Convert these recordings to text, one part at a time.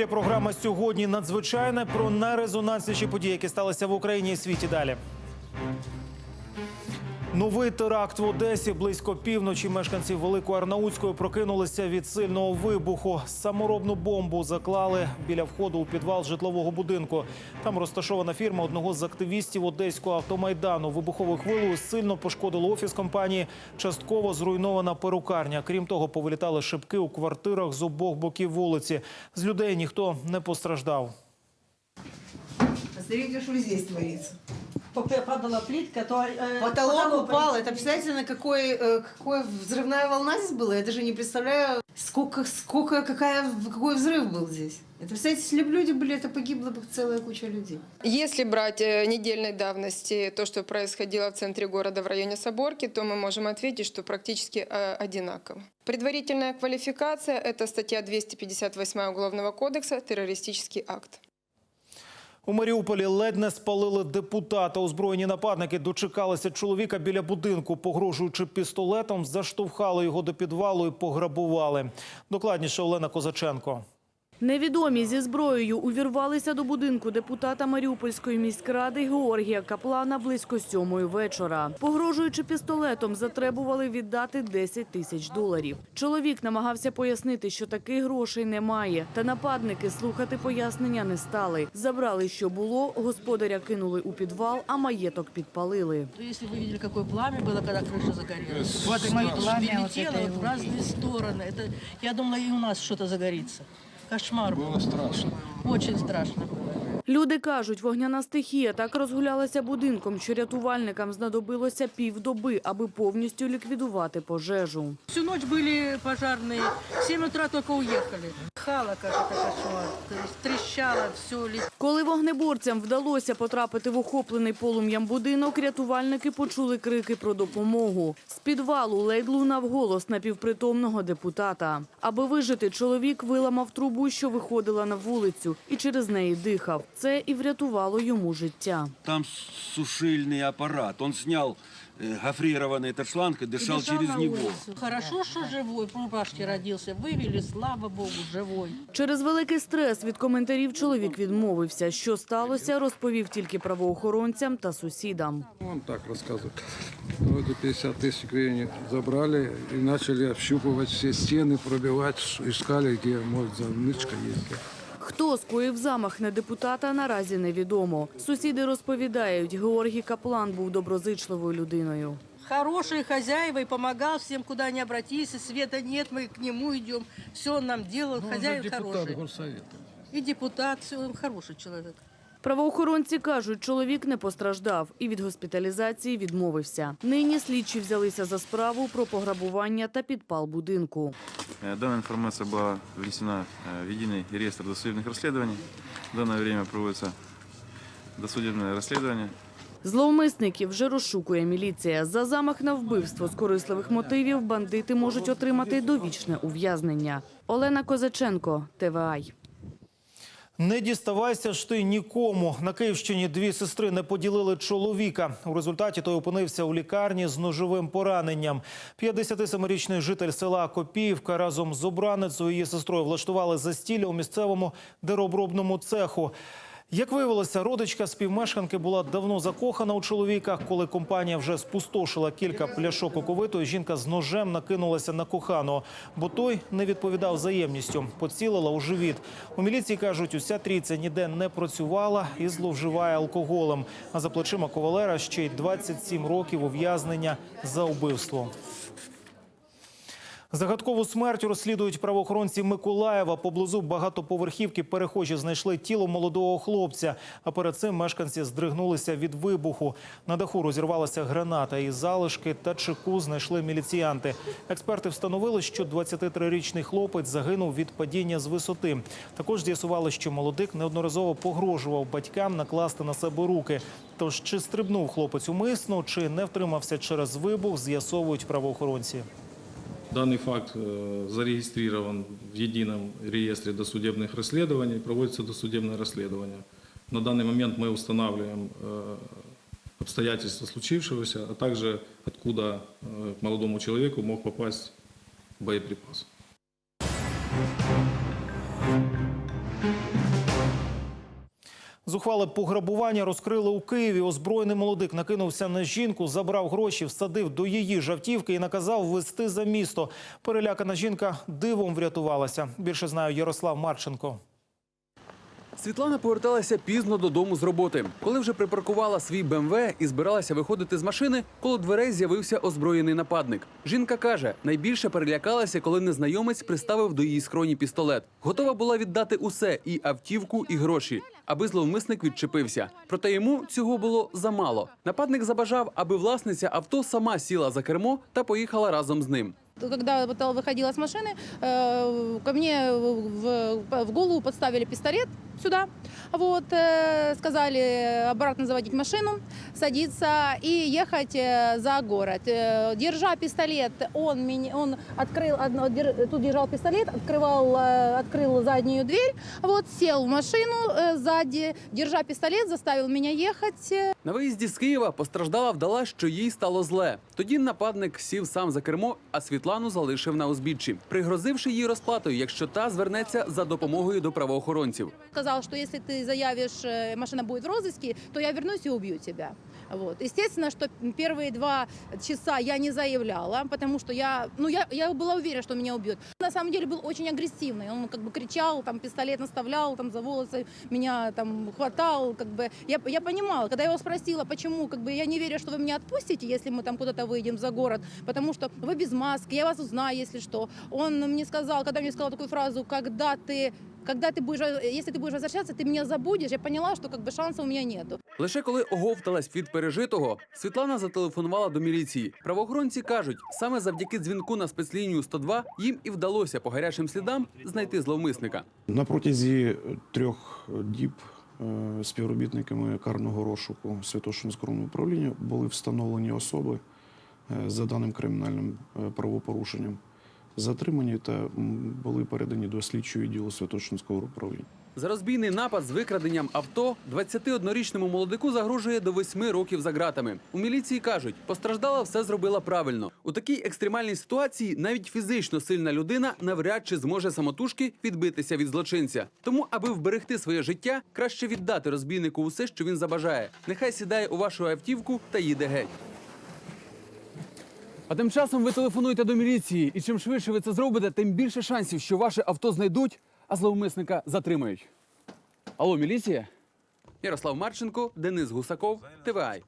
ефірі програма сьогодні надзвичайна про найрезонансніші події, які сталися в Україні і світі. Далі. Новий теракт в Одесі близько півночі. Мешканці Великоарнаутської прокинулися від сильного вибуху. Саморобну бомбу заклали біля входу у підвал житлового будинку. Там розташована фірма одного з активістів одеського автомайдану. Вибуховою хвилею сильно пошкодило офіс компанії. Частково зруйнована перукарня. Крім того, повилітали шибки у квартирах з обох боків вулиці. З людей ніхто не постраждав. Посмотрите, что здесь творится. Падала плитка, то э, Потолок упал. Это представляете, на какой, э, какой взрывная волна здесь была? Я даже не представляю, сколько, сколько, какая, какой взрыв был здесь. Это, представляете, если бы люди были, это погибла бы целая куча людей. Если брать э, недельной давности то, что происходило в центре города в районе Соборки, то мы можем ответить, что практически э, одинаково. Предварительная квалификация – это статья 258 Уголовного кодекса «Террористический акт». У Маріуполі ледь не спалили депутата. Озброєні нападники дочекалися чоловіка біля будинку, погрожуючи пістолетом, заштовхали його до підвалу і пограбували. Докладніше Олена Козаченко. Невідомі зі зброєю увірвалися до будинку депутата Маріупольської міськради Георгія Каплана близько сьомої вечора. Погрожуючи пістолетом, затребували віддати 10 тисяч доларів. Чоловік намагався пояснити, що таких грошей немає. Та нападники слухати пояснення не стали. Забрали, що було, господаря кинули у підвал, а маєток підпалили. Если вы видели, какое пламя было, когда крыша загорелась. Вот и моё пламя, вот Летело это вот в его. разные стороны. Это, я думала, и у нас что-то загорится. Кошмар был. Было страшно. Очень страшно было. Люди кажуть, вогняна стихія так розгулялася будинком, що рятувальникам знадобилося півдоби, аби повністю ліквідувати пожежу. Всю ночь были пожарные. В 7 утра только уехали. Хала, как это кошмар. То есть трещало, все. Коли вогнеборцям вдалося потрапити в охоплений полум'ям будинок, рятувальники почули крики про допомогу. З підвалу ледь лунав голос напівпритомного депутата. Аби вижити, чоловік виламав трубу, що виходила на вулицю, і через неї дихав. Це і врятувало йому життя. Там сушильный аппарат. Он снял э, гофрированный этот шланг и дышал через него. Хорошо, что живой. В рубашке родился. Вывели, слава богу, живой. Через великий стрес від коментарів чоловік відмовився. Що сталося, розповів тільки правоохоронцям та сусідам. Он так рассказывает. Ну, это 50 тысяч гривен забрали и начали общупывать все стены, пробивать, искали, где, может, занычка есть. Хто скоїв замах на депутата, наразі невідомо. Сусіди розповідають, Георгій Каплан був доброзичливою людиною. Хороший хозяева и помогал всем, куда ни обратись. Света нет, мы к нему идем. Все он нам делал. Хозяин хороший. горсовета. И депутат, все, он хороший человек. Правоохоронці кажуть, чоловік не постраждав і від госпіталізації відмовився. Нині слідчі взялися за справу про пограбування та підпал будинку. Э, Данная информация была внесена э, в единый реестр досудебных расследований. В данное время проводится досудебное расследование. Зловмисників вже розшукує міліція. За замах на вбивство з корисливих мотивів бандити можуть отримати довічне ув'язнення. Олена Козаченко, ТВАЙ. Не діставайся ж ти нікому. На Київщині дві сестри не поділили чоловіка. У результаті той опинився у лікарні з ножовим пораненням. 57-річний житель села Копіївка разом з обраницею її сестрою влаштували застілля у місцевому деробробному цеху. Як виявилося, родичка співмешканки була давно закохана у чоловіка. Коли компанія вже спустошила кілька пляшок оковитої, жінка з ножем накинулася на коханого, бо той не відповідав взаємністю. Поцілила у живіт. У міліції кажуть, уся трійця ніде не працювала і зловживає алкоголем. А за плечима ковалера ще й 27 років ув'язнення за вбивство. Загадкову смерть розслідують правоохоронці Миколаєва. Поблизу багатоповерхівки перехожі знайшли тіло молодого хлопця. А перед цим мешканці здригнулися від вибуху. На даху розірвалася граната. І залишки та чеку знайшли міліціянти. Експерти встановили, що 23-річний хлопець загинув від падіння з висоти. Також з'ясували, що молодик неодноразово погрожував батькам накласти на себе руки. Тож чи стрибнув хлопець умисно, чи не втримався через вибух, з'ясовують правоохоронці. Данный факт э, зарегистрирован в едином реестре досудебных расследований, проводится досудебное расследование. На данный момент мы устанавливаем э, обстоятельства случившегося, а также откуда э, к молодому человеку мог попасть боеприпас. Зухвале пограбування розкрили у Києві. Озброєний молодик накинувся на жінку, забрав гроші, всадив до її жавтівки і наказав вести за місто. Перелякана жінка дивом врятувалася. Більше знаю Ярослав Марченко. Світлана поверталася пізно додому з роботи. Коли вже припаркувала свій БМВ і збиралася виходити з машини, коло дверей з'явився озброєний нападник. Жінка каже, найбільше перелякалася, коли незнайомець приставив до її скроні пістолет. Готова була віддати усе і автівку, і гроші, аби зловмисник відчепився. Проте йому цього було замало. Нападник забажав, аби власниця авто сама сіла за кермо та поїхала разом з ним Когда вот выходила с машины, э, ко мне в, в голову подставили пистолет сюда. Вот, э, сказали обратно заводить машину, садиться и ехать э, за город. Э, Держа пистолет, он, меня, он открыл, одно- дер- тут держал пистолет, открывал, э, открыл заднюю дверь, вот, сел в машину э, сзади, держа пистолет, заставил меня ехать. э, На виїзді з Києва постраждала вдала, що їй стало зле. Тоді нападник сів сам за кермо, а Світлану залишив на узбіччі, пригрозивши їй розплатою, якщо та звернеться за допомогою до правоохоронців. сказал, что если ты заявишь, э, машина будет в розыске, то я вернусь и убью тебя. Вот. Естественно, что первые два часа я не заявляла, потому что я, ну, я, я была уверена, что меня убьет. На самом деле был очень агрессивный. Он как бы кричал, там пистолет наставлял, там за волосы меня там хватал. Как бы. я, я понимала, когда я его спросила, почему, как бы я не верю, что вы меня отпустите, если мы там куда-то выйдем за город, потому что вы без маски, я вас узнаю, если что. Он мне сказал, когда мне сказал такую фразу, когда ты когда ты будешь, если ты будешь возвращаться, ты меня забудешь. Я поняла, что как бы шанса у меня нету. Лише коли оговталась від пережитого, Світлана зателефонувала до міліції. Правоохоронці кажуть, саме завдяки дзвінку на спецлінію 102 їм і вдалося по гарячим слідам знайти зловмисника. На протязі трьох діб е, співробітниками карного розшуку Святошинського управління були встановлені особи е, за даним кримінальним е, правопорушенням, затримані та були передані до слідчого відділу Святошинського управління. За розбійний напад з викраденням авто 21-річному молодику загрожує до 8 років за ґратами. У міліції кажуть, постраждала все зробила правильно. У такій екстремальній ситуації навіть фізично сильна людина навряд чи зможе самотужки відбитися від злочинця. Тому, аби вберегти своє життя, краще віддати розбійнику усе, що він забажає. Нехай сідає у вашу автівку та їде геть. А тим часом ви телефонуєте до міліції, і чим швидше ви це зробите, тим більше шансів, що ваше авто знайдуть, а зловмисника затримають. Алло, міліція? Ярослав Марченко, Денис Гусаков, ТВАЙ.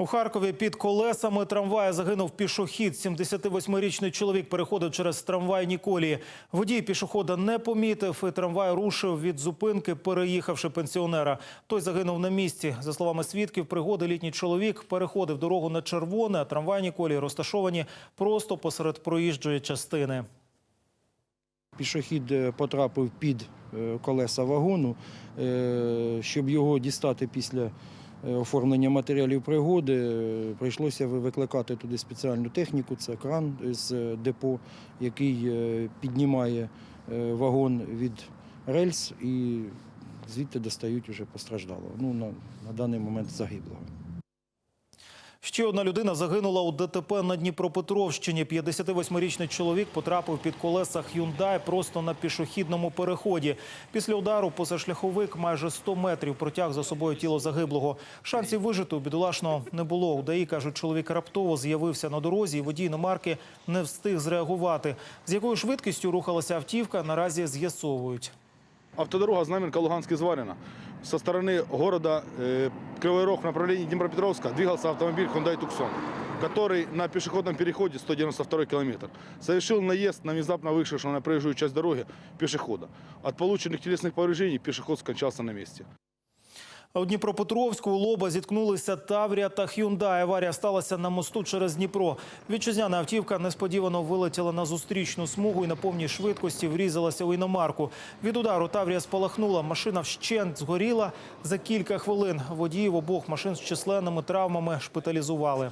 У Харкові під колесами трамвая загинув пішохід. 78-річний чоловік переходив через трамвайні колії. Водій пішохода не помітив, і трамвай рушив від зупинки, переїхавши пенсіонера. Той загинув на місці. За словами свідків, пригоди літній чоловік переходив дорогу на червоне, а трамвайні колії розташовані просто посеред проїжджої частини. Пішохід е, потрапив під е, колеса вагону. Е, Щоб його дістати після оформлення матеріалів пригоди, е, прийшлося викликати туди спеціальну техніку. Це кран з е, депо, який е, піднімає е, вагон від рельс і звідти достають уже постраждалого. Ну, на, на даний момент загиблого. Ще одна людина загинула у ДТП на Дніпропетровщині. 58-річний чоловік потрапив під колеса Hyundai просто на пішохідному переході. Після удару позашляховик майже 100 метрів протяг за собою тіло загиблого. Шансів вижити у бідолашного не було. У ДАІ, кажуть, чоловік раптово з'явився на дорозі і водій іномарки не встиг зреагувати. З якою швидкістю рухалася автівка, наразі з'ясовують. Автодорога Знаменка-Луганский Зварина. Со стороны города э, Кривой Рог в направлении Днепропетровска двигался автомобиль Hyundai Tucson, который на пешеходном переходе 192 километр совершил наезд на внезапно вышедшего на проезжую часть дороги пешехода. От полученных телесных повреждений пешеход скончался на месте. У Дніпропетровську у лоба зіткнулися Таврія та Хюндай. Аварія сталася на мосту через Дніпро. Вітчизняна автівка несподівано вилетіла на зустрічну смугу і на повній швидкості врізалася у іномарку. Від удару Таврія спалахнула. Машина вщент згоріла за кілька хвилин. Водіїв обох машин з численними травмами шпиталізували.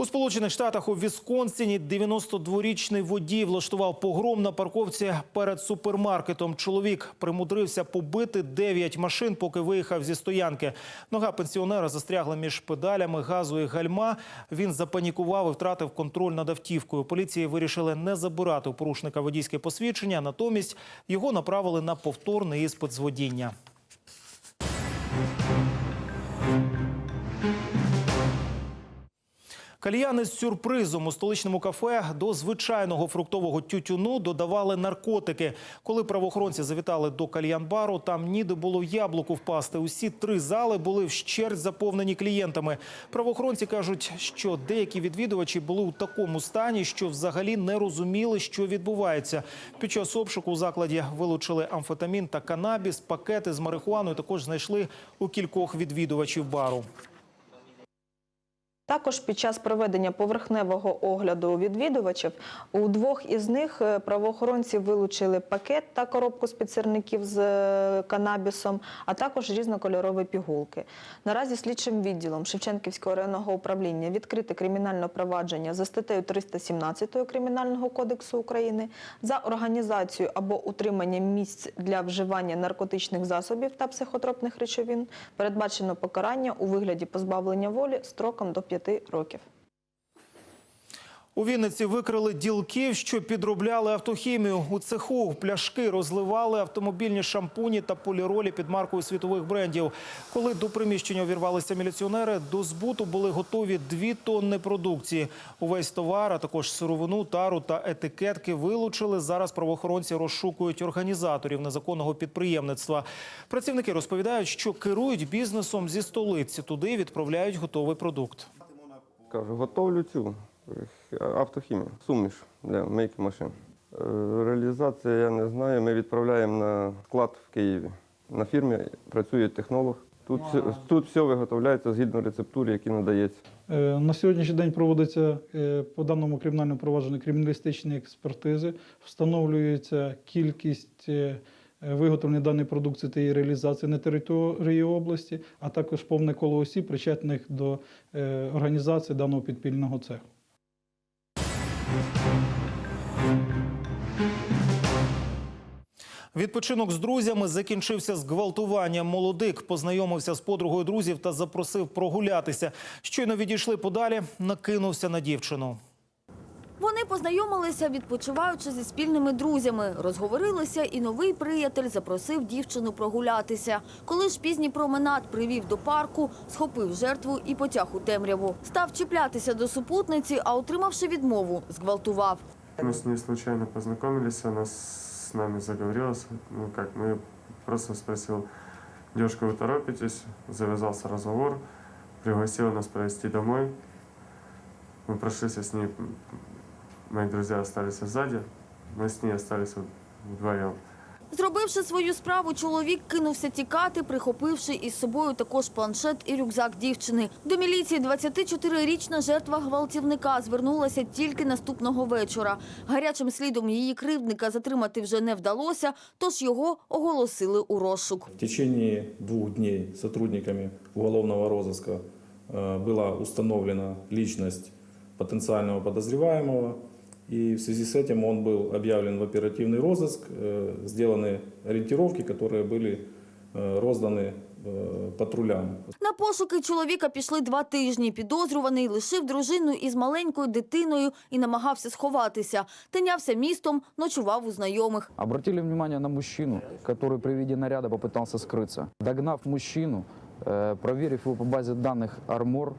У Сполучених Штатах у Вісконсині 92-річний водій влаштував погром на парковці перед супермаркетом. Чоловік примудрився побити 9 машин, поки виїхав зі стоянки. Нога пенсіонера застрягла між педалями газу і гальма. Він запанікував і втратив контроль над автівкою. Поліції вирішили не забирати у порушника водійське посвідчення, натомість його направили на повторний іспит з водіння. Кальяни з сюрпризом у столичному кафе до звичайного фруктового тютюну додавали наркотики. Коли правоохоронці завітали до кальян-бару, там ніде було яблуку впасти. Усі три зали були вщерть заповнені клієнтами. Правоохоронці кажуть, що деякі відвідувачі були у такому стані, що взагалі не розуміли, що відбувається. Під час обшуку у закладі вилучили амфетамін та канабіс, пакети з марихуаною також знайшли у кількох відвідувачів бару. Також під час проведення поверхневого огляду відвідувачів у двох із них е, правоохоронці вилучили пакет та коробку спецерників з е, канабісом, а також різнокольорові пігулки. Наразі слідчим відділом Шевченківського районного управління відкрите кримінальне провадження за статтею 317 Кримінального кодексу України за організацію або утримання місць для вживання наркотичних засобів та психотропних речовин. Передбачено покарання у вигляді позбавлення волі строком до 5 років. У Вінниці викрили ділків, що підробляли автохімію. У цеху пляшки розливали автомобільні шампуні та поліролі під маркою світових брендів. Коли до приміщення увірвалися міліціонери, до збуту були готові дві тонни продукції. Увесь товар, а також сировину, тару та етикетки вилучили. Зараз правоохоронці розшукують організаторів незаконного підприємництва. Працівники розповідають, що керують бізнесом зі столиці. Туди відправляють готовий продукт. Кажу, готовлю цю автохімію, суміш для мийки машин. Е, Реалізація я не знаю. Ми відправляємо на склад в Києві. На фірмі працює технолог. Тут, все- тут все виготовляється згідно рецептури, які надається. Е, На сьогоднішній день проводиться е, по даному кримінальному провадженню криміналістичні експертизи, встановлюється кількість виготовлення даної продукції та її реалізації на території області, а також повне коло осіб, причетних до е, організації даного підпільного цеху. Відпочинок з друзями закінчився зґвалтуванням. Молодик познайомився з подругою друзів та запросив прогулятися. Щойно відійшли подалі, накинувся на дівчину. Вони познайомилися, відпочиваючи зі спільними друзями. Розговорилися, і новий приятель запросив дівчину прогулятися. Коли ж пізній променад привів до парку, схопив жертву і потяг у темряву. Став чіплятися до супутниці, а отримавши відмову, зґвалтував. Мы с ней случайно познакомились, она с нами заговорилась. Ну как, мы просто спросил, девушка, вы торопитесь? Завязался разговор, пригласила нас провести домой. Мы прошлись с ней, мои друзья остались сзади, мы с ней остались вдвоем. Зробивши свою справу, чоловік кинувся тікати, прихопивши із собою також планшет і рюкзак дівчини. До міліції 24-річна жертва гвалтівника звернулася тільки наступного вечора. Гарячим слідом її кривдника затримати вже не вдалося, тож його оголосили у розшук. В течение двух дней сотрудниками уголовного розыска э, была установлена личность потенциального подозреваемого. И в связи с этим он был объявлен в оперативный розыск. Э, Сделаны ориентировки, которые были э, розданы э, патрулям. На пошуки чоловіка пішли два тижні. Підозрюваний лишив дружину із маленькою дитиною і намагався сховатися. Тинявся містом, ночував у знайомих. Обратили внимание на мужчину, который при виде наряда попытался скрыться. Догнав мужчину, э, проверив его по базе данных «Армор»,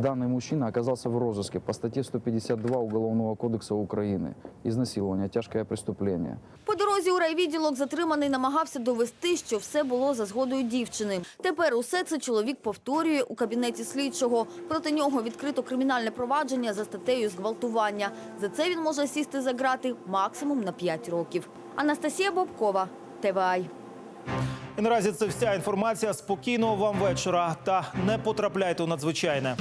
данный мужчина оказался в розыске по статье 152 Уголовного кодекса Украины. Изнасилование, тяжкое преступление. По дорозі у райвідділок затриманий намагався довести, що все було за згодою дівчини. Тепер усе це чоловік повторює у кабінеті слідчого. Проти нього відкрито кримінальне провадження за статтею зґвалтування. За це він може сісти за грати максимум на 5 років. Анастасія Бобкова, ТВАЙ. І наразі це вся інформація. Спокійного вам вечора та не потрапляйте у надзвичайне.